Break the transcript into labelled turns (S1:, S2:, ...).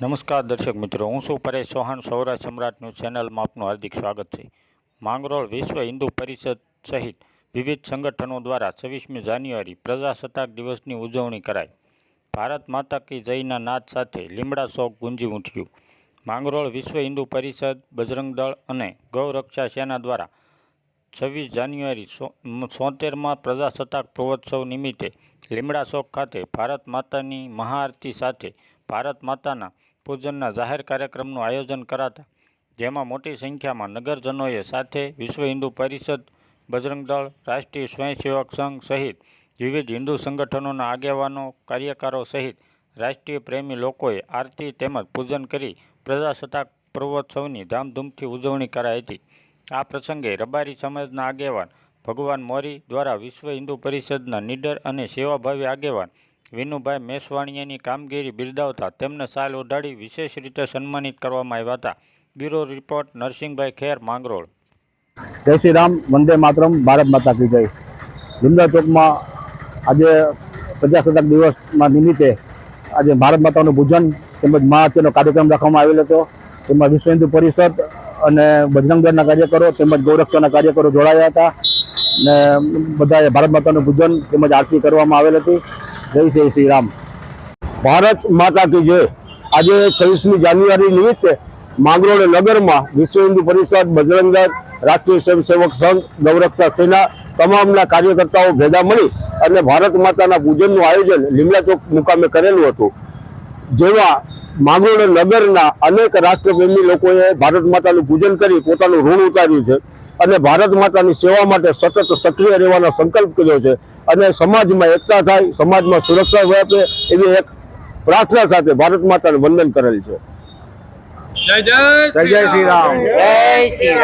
S1: નમસ્કાર દર્શક મિત્રો, હું છું પરેશ ચૌહાણ, સૌરાષ્ટ્ર સમ્રાટનું ચેનલમાં આપનું હાર્દિક સ્વાગત છે. માંગરોળ વિશ્વ હિન્દુ પરિષદ સહિત વિવિધ સંગઠનો દ્વારા છવ્વીસમી જાન્યુઆરી પ્રજાસત્તાક દિવસની ઉજવણી કરાઈ. ભારત માતા કી જયના નાદ સાથે લીમડા શોક ગુંજી ઉઠ્યું. માંગરોળ વિશ્વ હિન્દુ પરિષદ, બજરંગ દળ અને ગૌરક્ષા સેના દ્વારા છવ્વીસ જાન્યુઆરી સોતેરમાં પ્રજાસત્તાક પ્રવોત્સવ નિમિત્તે લીમડા શોક ખાતે ભારત માતાની મહાઆરતી સાથે ભારત માતાના પૂજનના જાહેર કાર્યક્રમનું આયોજન કરાતા, જેમાં મોટી સંખ્યામાં નગરજનોએ સાથે વિશ્વ હિન્દુ પરિષદ, બજરંગ દળ, રાષ્ટ્રીય સ્વયંસેવક સંઘ સહિત વિવિધ હિન્દુ સંગઠનોના આગેવાનો, કાર્યકરો સહિત રાષ્ટ્રીય પ્રેમી લોકોએ આરતી તેમજ પૂજન કરી પ્રજાસત્તાક પર્વોત્સવની ધામધૂમથી ઉજવણી કરાઈ હતી. આ પ્રસંગે રબારી સમાજના આગેવાન ભગવાન મોરી દ્વારા વિશ્વ હિન્દુ પરિષદના નીડર અને સેવાભાવી આગેવાન વિનુભાઈ મેસવાણીયાની કામગીરી બિરદાવતા તેમને સાલ ઓઢાડી વિશેષ રીતે સન્માનિત કરવામાં આવ્યા હતા. Bureau report, Narsinhbhai Kher, Mangrol.
S2: જય શ્રી રામ, વંદે માતરમ, ભારત માતા કી જય. લીમડા ચોકમાં આજે પ્રજાસત્તાક દિવસના નિમિત્તે આજે ભારત માતાનું પૂજન તેમજ મહાઆરતીનો કાર્યક્રમ રાખવામાં આવેલો હતો. તેમાં વિશ્વ હિન્દુ પરિષદ અને બજરંગ દળના કાર્યકરો તેમજ ગૌરક્ષાના કાર્યકરો જોડાયા હતા. ને બધાએ ભારત માતાનું પૂજન તેમજ આરતી કરવામાં આવેલ હતી. જય શ્રી શ્રી રામ ભારત માતા કી જય. આજે છવ્વીસમી જાન્યુઆરી નિમિત્તે માંગરોળ નગરમાં વિશ્વ હિન્દુ પરિષદ બજરંગ રાષ્ટ્રીય સ્વયંસેવક સંઘ, ગૌરક્ષા સેના તમામના કાર્યકર્તાઓ ભેગા મળી અને ભારત માતાના પૂજનનું આયોજન લીમડા ચોક મુકામે કરેલું હતું. જેમાં માંગરોળ નગરના અનેક રાષ્ટ્રપ્રેમી લોકોએ ભારત માતાનું પૂજન કરી પોતાનું ઋણ ઉતાર્યું છે. અને ભારત માતાની સેવા માટે સતત સક્રિય રહેવાનો સંકલ્પ કર્યો છે. અને સમાજમાં એકતા થાય સમાજમાં સુરક્ષા વ્યાપે એવી એક પ્રાર્થના સાથે ભારત માતાને વંદન કરેલ છે.
S3: જય જય
S2: જય જય શ્રી રામ.
S4: જય શ્રી રામ.